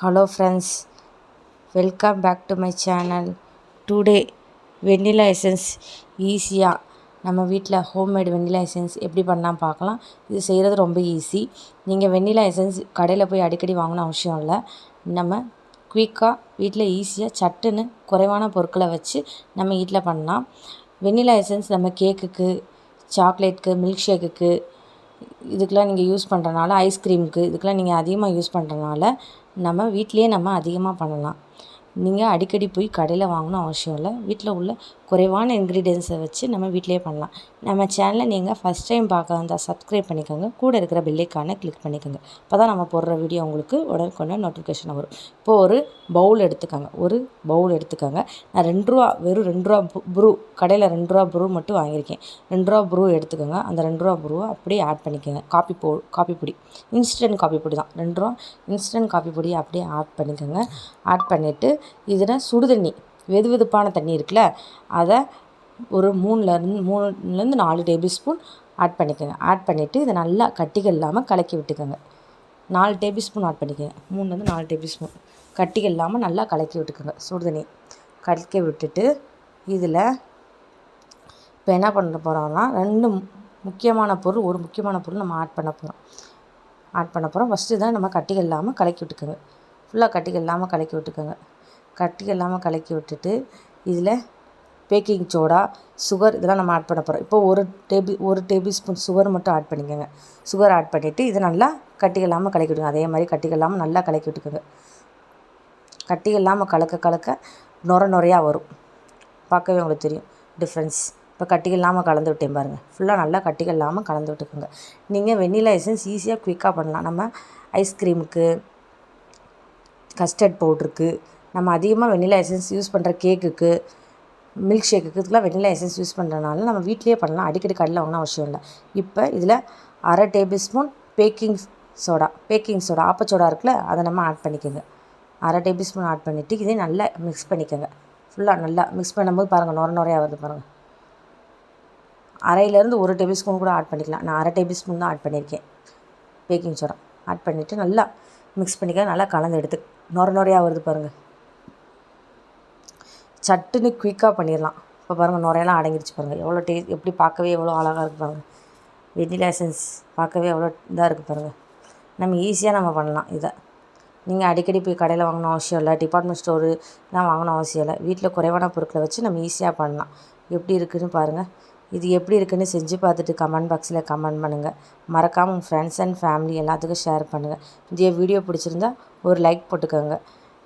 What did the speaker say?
Hello friends welcome back to my channel. Today vanilla essence ஈஸியாக நம்ம வீட்டில் homemade vanilla essence எப்படி பண்ணலாம் பார்க்கலாம். இது செய்கிறது ரொம்ப ஈஸி. நீங்கள் வெண்ணிலா எசன்ஸ் கடையில் போய் அடிக்கடி வாங்கணும் அவசியம் இல்லை. நம்ம குயிக்காக வீட்டில் ஈஸியாக சட்டுன்னு குறைவான பொருட்களை வச்சு நம்ம வீட்டில் பண்ணலாம். வெண்ணிலா எசன்ஸ் நம்ம கேக்குக்கு சாக்லேட்க்கு மில்க் ஷேக்குக்கு இதுக்கெலாம் நீங்கள் யூஸ் பண்ணுறனால ஐஸ்கிரீமுக்கு இதுக்கெலாம் நீங்கள் அதிகமாக யூஸ் பண்ணுறனால நம்ம வீட்டிலையே நம்ம அதிகமாக பண்ணலாம். நீங்கள் அடிக்கடி போய் கடையில் வாங்கணும் அவசியம் இல்லை. வீட்டில் உள்ள குறைவான இன்க்ரீடியன்ஸை வச்சு நம்ம வீட்டிலே பண்ணலாம். நம்ம சேனலை நீங்கள் ஃபஸ்ட் டைம் பார்க்க வந்தால் சப்ஸ்கிரைப் பண்ணிக்கோங்க. கூட இருக்கிற பெல்லைக்கானை கிளிக் பண்ணிக்கோங்க. அப்போ தான் நம்ம போடுற வீடியோ உங்களுக்கு உடனுக்குடனே நோட்டிஃபிகேஷன் வரும். இப்போது ஒரு பவுல் எடுத்துக்கோங்க. ஒரு பவுல் எடுத்துக்கோங்க. நான் ரெண்டு ரூபா வெறும் ரெண்டு ரூபா ப்ரூ கடையில் ரெண்டு ரூபா ப்ரூ மட்டும் வாங்கியிருக்கேன். ரெண்டு ரூபா ப்ரூ எடுத்துக்கோங்க. அந்த ரெண்டு ரூபா ப்ரூவை அப்படியே ஆட் பண்ணிக்கோங்க. காப்பி போ காப்பி பொடி. இன்ஸ்டன்ட் காப்பி பொடி தான். ரெண்டு ரூபா இன்ஸ்டன்ட் காப்பி பொடி அப்படியே ஆட் பண்ணிக்கோங்க. ஆட் பண்ணிவிட்டு இதில் சுடுதண்ணி வெது வெதுப்பான தண்ணி இருக்குல்ல அதை ஒரு மூணுலேருந்து மூணுலேருந்து நாலு டேபிள் ஸ்பூன் ஆட் பண்ணிக்கோங்க. ஆட் பண்ணிவிட்டு இதை நல்லா கட்டிகள் இல்லாமல் கலக்கி விட்டுக்கோங்க. நாலு டேபிள் ஸ்பூன் ஆட் பண்ணிக்கோங்க. மூணுலேருந்து நாலு டேபிள் ஸ்பூன். கட்டிகள் இல்லாமல் நல்லா கலக்கி விட்டுக்கோங்க. சுடுதண்ணி கலக்கி விட்டுட்டு இதில் இப்போ என்ன பண்ண போகிறோம்னா ரெண்டு முக்கியமான பொருள் ஒரு முக்கியமான பொருள் நம்ம ஆட் பண்ண போகிறோம் ஆட் பண்ண போகிறோம் ஃபஸ்ட்டு தான் நம்ம கட்டிகள் இல்லாமல் கலக்கி விட்டுக்கோங்க. ஃபுல்லாக கட்டிகள் இல்லாமல் கலக்கி விட்டுக்கோங்க. கட்டி இல்லாமல் கலக்கி விட்டுட்டு இதில் பேக்கிங் சோடா சுகர் இதெல்லாம் நம்ம ஆட் பண்ண போகிறோம் இப்போ ஒரு டேபிள் ஒரு டேபிள் ஸ்பூன் சுகர் மட்டும் ஆட் பண்ணிக்கோங்க. சுகர் ஆட் பண்ணிவிட்டு இதை நல்லா கட்டி இல்லாமல் கலக்கி விடுங்க அதே மாதிரி கட்டி இல்லாமல் நல்லா கலக்கி விட்டுக்கோங்க. கட்டி இல்லாமல் கலக்க கலக்க நுர நுறையாக வரும். பார்க்கவே உங்களுக்கு தெரியும் டிஃப்ரென்ஸ் இப்போ கட்டி இல்லாமல் கலந்து விட்டேன் பாருங்கள் ஃபுல்லாக நல்லா கட்டிகள் இல்லாமல் கலந்து விட்டுக்கோங்க. நீங்கள் வெண்ணிலா எசன்ஸ் ஈஸியாக குயிக்காக பண்ணலாம். நம்ம ஐஸ்கிரீமுக்கு கஸ்டர்ட் பவுட்ருக்கு நம்ம அதிகமாக வெண்ணிலா எசன்ஸ் யூஸ் பண்ணுற கேக்குக்கு மில்க் ஷேக்குக்கு இதுக்கெலாம் வெண்ணிலா எசன்ஸ் யூஸ் பண்ணுறதுனால நம்ம வீட்லேயே பண்ணலாம். அடிக்கடி கடையில் வாங்கின அவசியம் இல்லை. இப்போ இதில் அரை tablespoon baking soda baking soda ஆப்பச்சோடா இருக்குல்ல அதை நம்ம ஆட் பண்ணிக்கோங்க. அரை டேபிள் ஸ்பூன் ஆட் பண்ணிவிட்டு இதே நல்லா மிக்ஸ் பண்ணிக்கோங்க. ஃபுல்லாக நல்லா மிக்ஸ் பண்ணும்போது பாருங்கள் நுர நுறையாக வருது பாருங்கள் அரையிலேருந்து ஒரு டேபிள் ஸ்பூன் கூட ஆட் பண்ணிக்கலாம். நான் அரை டேபிள் ஸ்பூன் தான் ஆட் பண்ணியிருக்கேன். பேக்கிங் சோடா ஆட் பண்ணிவிட்டு நல்லா மிக்ஸ் பண்ணிக்க நல்லா கலந்து எடுத்து நுர நுறையாக வருது பாருங்கள் சட்டுன்னு குயிக்காக பண்ணிடலாம். இப்போ பாருங்கள் நுரையெல்லாம் அடங்கிடுச்சு பாருங்கள் எவ்வளோ டே எப்படி பார்க்கவே எவ்வளோ அழகாக இருக்குது பாருங்கள் வெண்ணிலா எசன்ஸ் பார்க்கவே எவ்வளோ இதாக இருக்குது பாருங்கள் நம்ம ஈஸியாக நம்ம பண்ணலாம் இதை. நீங்கள் அடிக்கடி போய் கடையில் வாங்கணும் அவசியம் இல்லை டிபார்ட்மெண்ட் ஸ்டோரு எல்லாம் வாங்கணும் அவசியம் இல்லை. வீட்டில் குறைவான பொருட்களை வச்சு நம்ம ஈஸியாக பண்ணலாம். எப்படி இருக்குதுன்னு பாருங்கள் இது எப்படி இருக்குதுன்னு செஞ்சு பார்த்துட்டு கமெண்ட் பாக்ஸில் கமெண்ட் பண்ணுங்கள் மறக்காமல் உங்கள் ஃப்ரெண்ட்ஸ் அண்ட் ஃபேமிலி எல்லாத்துக்கும் ஷேர் பண்ணுங்கள் இந்த வீடியோ பிடிச்சிருந்தா ஒரு லைக் போட்டுக்கோங்க.